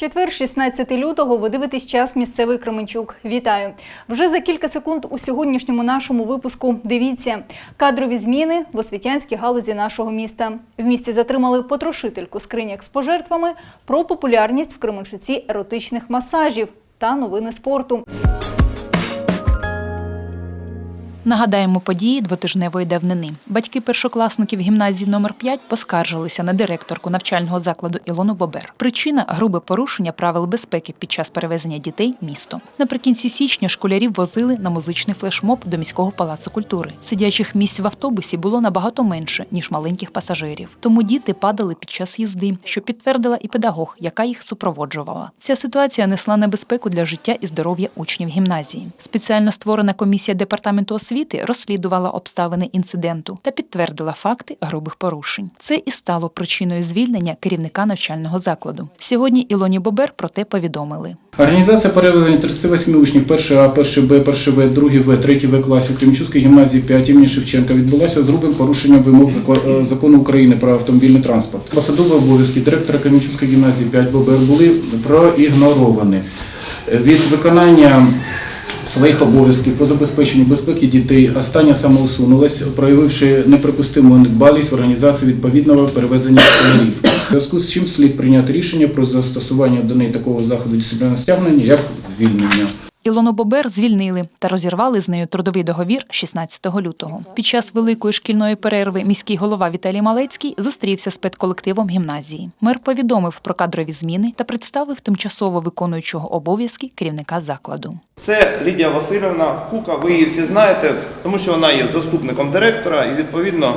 Четвер, 16 лютого, ви дивитесь час місцевий Кременчук. Вітаю! Вже за кілька секунд у сьогоднішньому нашому випуску дивіться кадрові зміни в освітянській галузі нашого міста. В місті затримали потрошительку скриняк з пожертвами про популярність в Кременчуці еротичних масажів та новини спорту. Нагадаємо події двотижневої давнини. Батьки першокласників гімназії номер 5 поскаржилися на директорку навчального закладу Ілону Бобер. Причина грубе порушення правил безпеки під час перевезення дітей містом. Наприкінці січня школярів возили на музичний флешмоб до міського палацу культури. Сидячих місць в автобусі було набагато менше ніж маленьких пасажирів. Тому діти падали під час їзди, що підтвердила і педагог, яка їх супроводжувала. Ця ситуація несла небезпеку для життя і здоров'я учнів гімназії. Спеціально створена комісія департаменту розслідувала обставини інциденту та підтвердила факти грубих порушень. Це і стало причиною звільнення керівника навчального закладу. Сьогодні Ілоні Бобер про те повідомили. Організація перевезення 38 учнів 1 А, 1 Б, 1 В, 2 В, 3 В класів Кремчуцької гімназії 5 імені Шевченка відбулася з грубим порушенням вимог е, закону України про автомобільний транспорт. Посадові обов'язки директора Кремчуцької гімназії 5 ББР були проігноровані. Від виконання своїх обов'язків по забезпеченню безпеки дітей остання самоусунулась, проявивши неприпустиму недбалість в організації відповідного перевезення школярів. В зв'язку з чим слід прийняти рішення про застосування до неї такого заходу дисциплінарного стягнення, як звільнення. Ілону Бобер звільнили та розірвали з нею трудовий договір 16 лютого. Під час великої шкільної перерви міський голова Віталій Малецький зустрівся з педколективом гімназії. Мер повідомив про кадрові зміни та представив тимчасово виконуючого обов'язки керівника закладу. Це Лідія Васильівна Кука, ви її всі знаєте, тому що вона є заступником директора і відповідно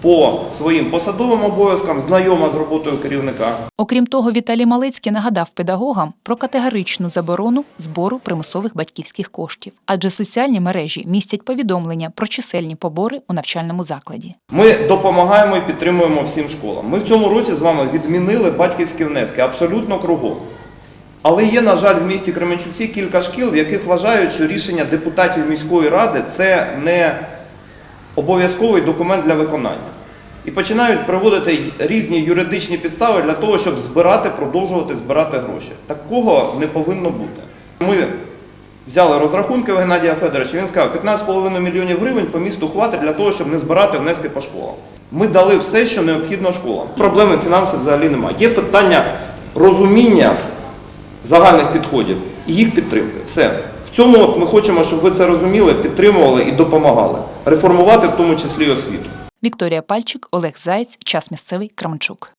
по своїм посадовим обов'язкам знайома з роботою керівника. Окрім того, Віталій Малецький нагадав педагогам про категоричну заборону збору примусових батьківських коштів, адже соціальні мережі містять повідомлення про чисельні побори у навчальному закладі. Ми допомагаємо і підтримуємо всім школам. Ми в цьому році з вами відмінили батьківські внески абсолютно кругом. Але є, на жаль, в місті Кременчуці кілька шкіл, в яких вважають, що рішення депутатів міської ради це не обов'язковий документ для виконання. І починають приводити різні юридичні підстави для того, щоб збирати, продовжувати збирати гроші. Такого не повинно бути. Ми взяли розрахунки у Геннадія Федоровича, він сказав, 15,5 мільйонів гривень по місту хватить для того, щоб не збирати внески по школам. Ми дали все, що необхідно школам. Проблеми фінансів взагалі немає. Є питання розуміння загальних підходів і їх підтримки. Все. В цьому от ми хочемо, щоб ви це розуміли, підтримували і допомагали. Реформувати в тому числі освіту. Вікторія Пальчик, Олег Заєць, час місцевий Кременчук.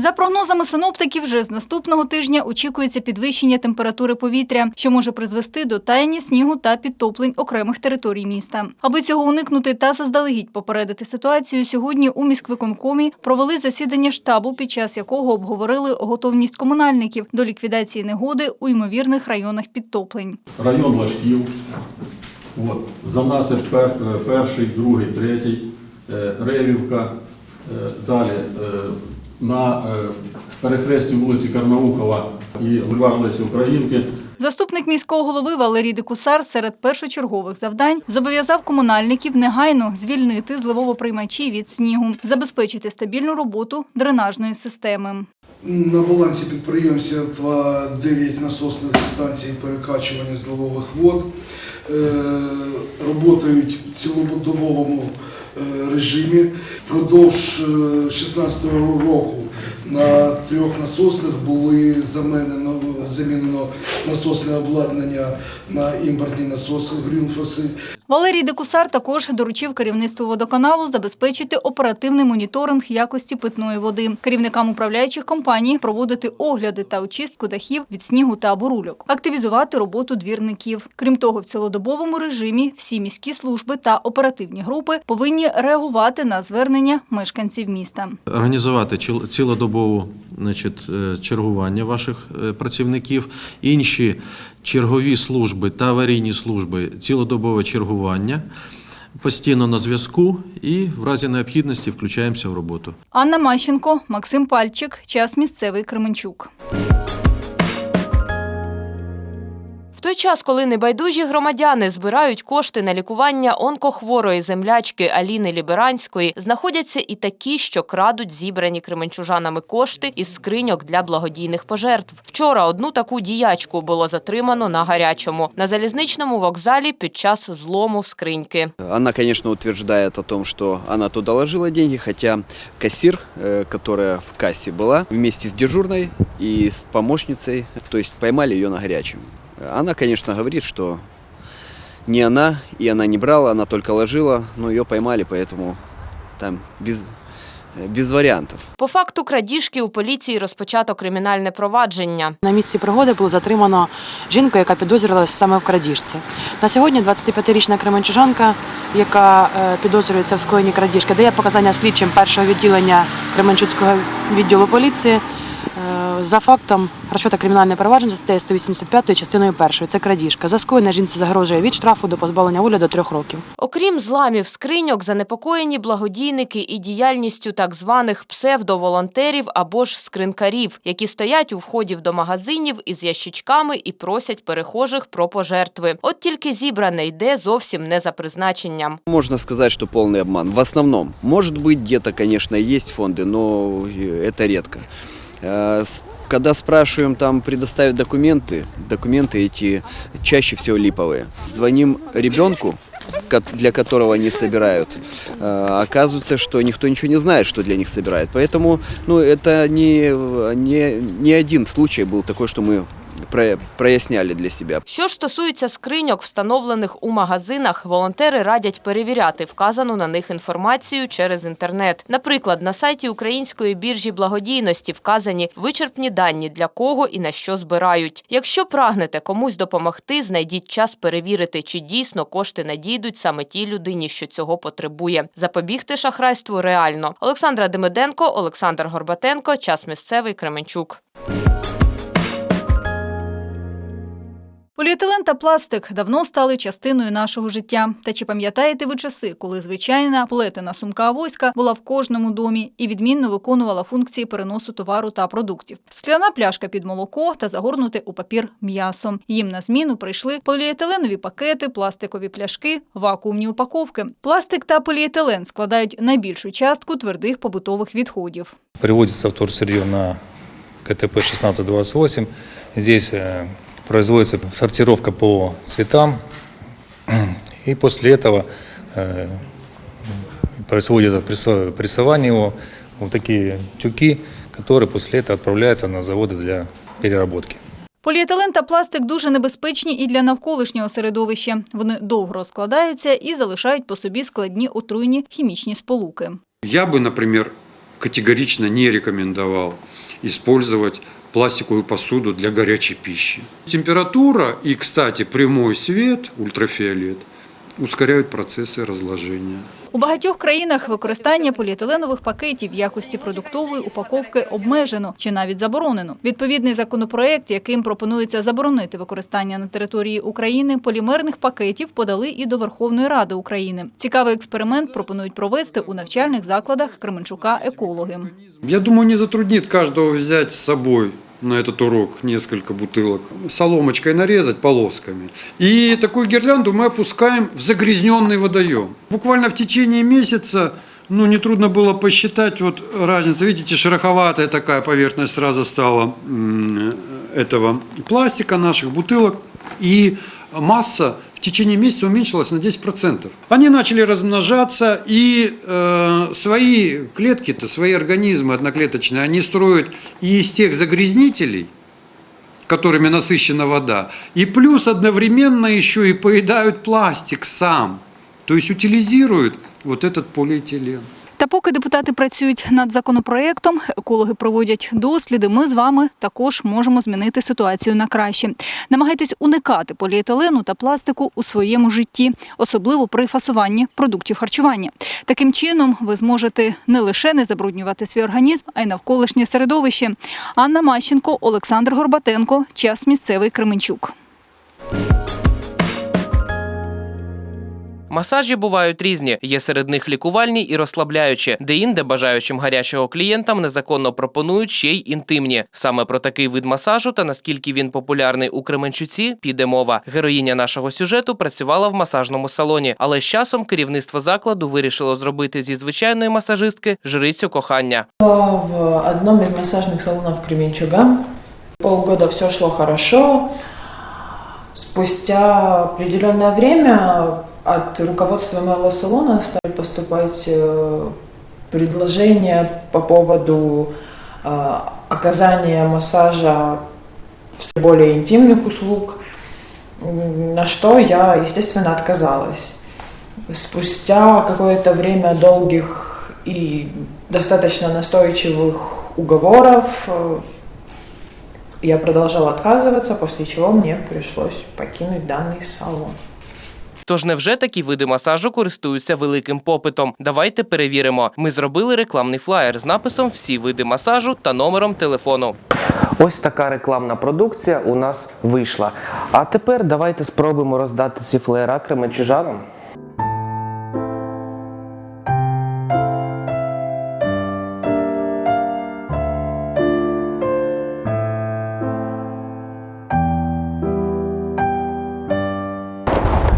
За прогнозами синоптиків, вже з наступного тижня очікується підвищення температури повітря, що може призвести до таяння снігу та підтоплень окремих територій міста. Аби цього уникнути та заздалегідь попередити ситуацію, сьогодні у міськвиконкомі провели засідання штабу, під час якого обговорили готовність комунальників до ліквідації негоди у ймовірних районах підтоплень. район Лашків. Занасип пер, е, перший, другий, третій, е, Ревівка. Е, Далі на е, перехресті вулиці Карнаухова і Льва Лесі Українки Заступник міського голови Валерій Декусар серед першочергових завдань зобов'язав комунальників негайно звільнити зливовоприймачі від снігу, забезпечити стабільну роботу дренажної системи. На балансі підприємства 9 насосних станцій перекачування зливових вод. Е, Роботають в цілодобовому режимі. Продовж 2016 року на трьох насосних були замінено, замінено насосне обладнання на імпортні насоси Грюнфоси. Валерій Декусар також доручив керівництву водоканалу забезпечити оперативний моніторинг якості питної води, керівникам управляючих компаній проводити огляди та очистку дахів від снігу та бурульок, активізувати роботу двірників. Крім того, в цілодобовому режимі всі міські служби та оперативні групи повинні реагувати на звернення мешканців міста. організувати чіл- цілодобову значить, е, чергування ваших е, працівників, інші чергові служби та аварійні служби цілодобове чергування. Постійно на зв'язку і в разі необхідності включаємося в роботу. Анна Мащенко, Максим Пальчик, час місцевий Кременчук. В той час, коли небайдужі громадяни збирають кошти на лікування онкохворої землячки Аліни Ліберанської, знаходяться і такі, що крадуть зібрані кременчужанами кошти із скриньок для благодійних пожертв. Вчора одну таку діячку було затримано на гарячому на залізничному вокзалі під час злому скриньки. Она, конечно, утверждает о том, что она туда ложила хотя кассир, э, которая в кассе была, вместе с дежурной и с помощницей, то есть поймали ее на горячем. Она, конечно, говорит, что не она, и она не брала, она только ложила, но ее поймали, поэтому там без, э, без вариантов. По факту крадіжки у поліції розпочато кримінальне провадження. На місці пригоди було затримано жінку, яка підозрювалася саме в крадіжці. На сьогодні 25-річна кременчужанка, яка е, підозрюється в скоєнні крадіжки, дає показання слідчим першого відділення Кременчуцького відділу поліції Е, За фактом розпочато кримінальне провадження за статтею 185 частиною 1. Це крадіжка. За скоєння жінці загрожує від штрафу до позбавлення волі до трьох років. Окрім зламів скриньок, занепокоєні благодійники і діяльністю так званих псевдоволонтерів або ж скринкарів, які стоять у входів до магазинів із ящичками і просять перехожих про пожертви. От тільки зібране йде зовсім не за призначенням. Можно сказать, что полный обман. В основном, может быть, где-то, конечно, есть фонды, но э, это редко. Э, с- Когда спрашиваем там предоставить документы, документы эти чаще всего липовые. Звоним ребенку, ко- для которого они собирают. Э, Оказывается, что никто ничего не знает, что для них собирают. Поэтому ну, это не, не, не один случай был такой, что мы про- проясняли для себя. Що ж стосується скриньок, встановлених у магазинах, волонтери радять перевіряти вказану на них інформацію через інтернет. Наприклад, на сайті Української біржі благодійності вказані вичерпні дані для кого і на що збирають. Якщо прагнете комусь допомогти, знайдіть час перевірити, чи дійсно кошти надійдуть саме тій людині, що цього потребує. Запобігти шахрайству реально. Олександра Демиденко, Олександр Горбатенко. Час місцевий Кременчук. Поліетилен та пластик давно стали частиною нашого життя. Та чи пам'ятаєте ви часи, коли звичайна плетена сумка авоська була в кожному домі і відмінно виконувала функції переносу товару та продуктів? Скляна пляшка під молоко та загорнуте у папір м'ясо. Їм на зміну прийшли поліетиленові пакети, пластикові пляшки, вакуумні упаковки. Пластик та поліетилен складають найбільшу частку твердих побутових відходів. Приводится вторсырье на КТП 1628. Здесь э, производится сортировка по цветам. И после этого э, происходит пресса- прессование его в такие тюки, которые после этого отправляются на заводы для переработки. Поліетилен та пластик дуже небезпечні і для навколишнього середовища. Вони довго розкладаються і залишають по собі складні отруйні хімічні сполуки. Я бы, например, категорично не рекомендовал использовать пластиковую посуду для горячей пищи. Температура и, кстати, прямой свет, ультрафиолет, ускоряют процессы разложения. У багатьох країнах використання поліетиленових пакетів в якості продуктової упаковки обмежено чи навіть заборонено. Відповідний законопроект, яким пропонується заборонити використання на території України полімерних пакетів, подали і до Верховної Ради України. Цікавий експеримент пропонують провести у навчальних закладах Кременчука екологи. Я думаю, не затруднит каждого взять с собой на этот урок несколько бутылок, соломочкой нарезать полосками. И такую гирлянду мы опускаем в загрязненный водоем. Буквально в течение месяца, ну, нетрудно было посчитать вот разницу. Видите, шероховатая такая поверхность сразу стала этого пластика наших бутылок. И масса в течение месяца уменьшилась на 10%. Они начали размножаться, и э, свои клетки-то, свои организмы одноклеточные, они строят и из тех загрязнителей, которыми насыщена вода, и плюс одновременно еще и поедают пластик сам, то есть утилизируют вот этот полиэтилен. Та поки депутати працюють над законопроектом, екологи проводять досліди. Ми з вами також можемо змінити ситуацію на краще. Намагайтесь уникати поліетилену та пластику у своєму житті, особливо при фасуванні продуктів харчування. Таким чином ви зможете не лише не забруднювати свій організм, а й навколишнє середовище. Анна Мащенко, Олександр Горбатенко. Час місцевий Кременчук. Масажі бувають різні. Є серед них лікувальні і розслабляючі, де інде бажаючим гарячого клієнтам незаконно пропонують ще й інтимні. Саме про такий вид масажу та наскільки він популярний у Кременчуці, піде мова. Героїня нашого сюжету працювала в масажному салоні, але з часом керівництво закладу вирішило зробити зі звичайної масажистки жрицю кохання. В одном из массажных салонов Кременчуга полгода все шло хорошо. Спустя определенное время от руководства моего салона стали поступать э, предложения по поводу э, оказания массажа все более интимных услуг, на что я, естественно, отказалась. Спустя какое-то время долгих и достаточно настойчивых уговоров э, я продолжала отказываться, после чего мне пришлось покинуть данный салон. Тож невже такі види масажу користуються великим попитом? Давайте перевіримо. Ми зробили рекламний флаєр з написом Всі види масажу та номером телефону. Ось така рекламна продукція у нас вийшла. А тепер давайте спробуємо роздати ці флеєра кременчужанам.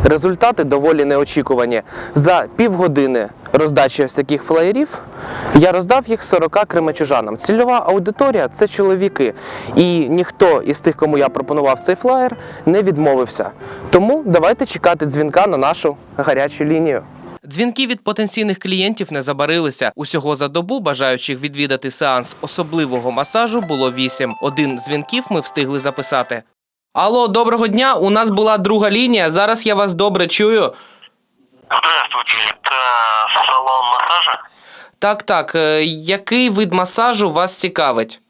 Результати доволі неочікувані. За півгодини роздачі ось таких флеєрів я роздав їх 40 кременчужанам. Цільова аудиторія це чоловіки. І ніхто із тих, кому я пропонував цей флаєр, не відмовився. Тому давайте чекати дзвінка на нашу гарячу лінію. Дзвінки від потенційних клієнтів не забарилися. Усього за добу бажаючих відвідати сеанс особливого масажу було вісім. Один дзвінків ми встигли записати. Алло, доброго дня. У нас була друга лінія. Зараз я вас добре чую. Здравствуйте, это салон массажа? Так, так. е, Який вид масажу вас цікавить?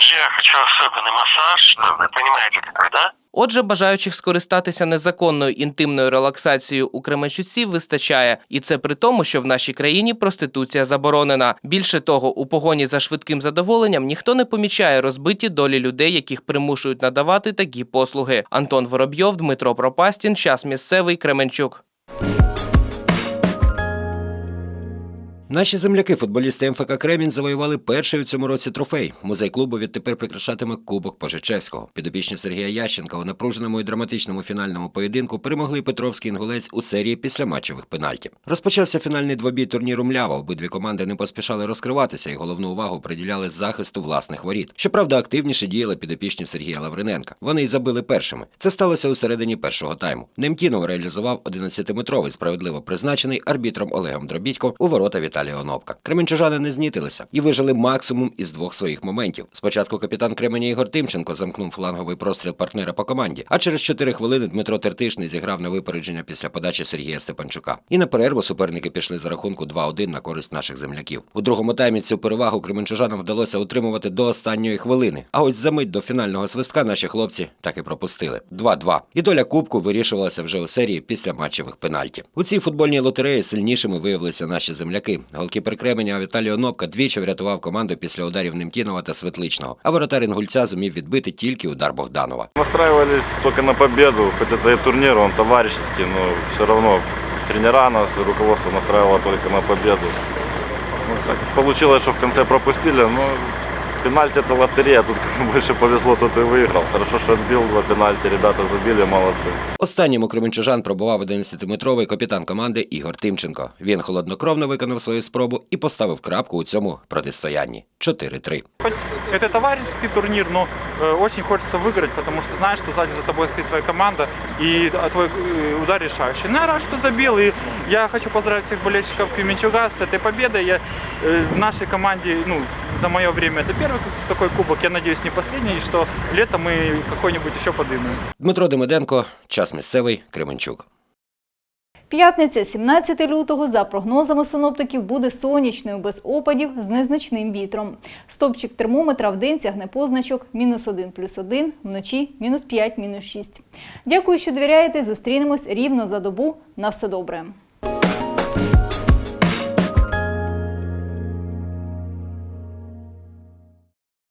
Я хочу особенный массаж, ну, вы понимаете какой, да? Отже, бажаючих скористатися незаконною інтимною релаксацією у Кременчуці вистачає, і це при тому, що в нашій країні проституція заборонена. Більше того, у погоні за швидким задоволенням ніхто не помічає розбиті долі людей, яких примушують надавати такі послуги. Антон Воробйов, Дмитро Пропастін, час місцевий Кременчук. Наші земляки, футболісти МФК Кремінь, завоювали перший у цьому році трофей. Музей клубу відтепер прикрашатиме Кубок Пожичевського. Підопічні Сергія Ященка у напруженому і драматичному фінальному поєдинку перемогли Петровський інгулець у серії післяматчевих пенальтів. Розпочався фінальний двобій турніру млява. Обидві команди не поспішали розкриватися і головну увагу приділяли захисту власних воріт. Щоправда, активніше діяли підопічні Сергія Лавриненка. Вони й забили першими. Це сталося у середині першого тайму. Немкінов реалізував 11-метровий справедливо призначений арбітром Олегом Дробітько у ворота Віталія Онопка. Кременчужани не знітилися і вижили максимум із двох своїх моментів. Спочатку капітан Кременя Ігор Тимченко замкнув фланговий простріл партнера по команді, а через 4 хвилини Дмитро Тертишний зіграв на випередження після подачі Сергія Степанчука. І на перерву суперники пішли за рахунку 2-1 на користь наших земляків. У другому таймі цю перевагу кременчужанам вдалося утримувати до останньої хвилини. А ось за мить до фінального свистка наші хлопці так і пропустили. 2-2. І доля кубку вирішувалася вже у серії після матчевих пенальтів. У цій футбольній лотереї сильнішими виявилися наші земляки. Голкіпер Кременя Віталій Онопка двічі врятував команду після ударів Немтінова та Светличного. А воротар Інгульця зумів відбити тільки удар Богданова. Настраювалися тільки на победу, хоч це турнір, він товарищеский, але все одно тренера нас, руководство настраювало тільки на победу. Ну, так получилось, що в кінці пропустили, но пенальти это лотерея, тут кому больше повезло, тот и выиграл. Хорошо, что отбил два пенальти, ребята забили, молодцы. Останнім у Кременчужан пробував 11-метровий капітан команди Ігор Тимченко. Він холоднокровно виконав свою спробу і поставив крапку у цьому протистоянні 4-3. Это товарищеский турнир, но э, очень хочется выиграть, потому что знаешь, что сзади за тобой стоит твоя команда и а, твой э, удар решающий. Ну, я рад, что забил, и я хочу поздравить всех болельщиков Кременчуга с этой победой. Я, э, в нашей команде, ну, за мое время это первый такой кубок, я надеюсь, не последний, и что летом мы какой-нибудь еще подымем. Дмитро Демиденко, час місцевий, Кременчук. П'ятниця, 17 лютого, за прогнозами синоптиків, буде сонячною, без опадів, з незначним вітром. Стопчик термометра в день сягне позначок мінус 1 плюс 1, вночі мінус 5, мінус 6. Дякую, що довіряєте. Зустрінемось рівно за добу. На все добре.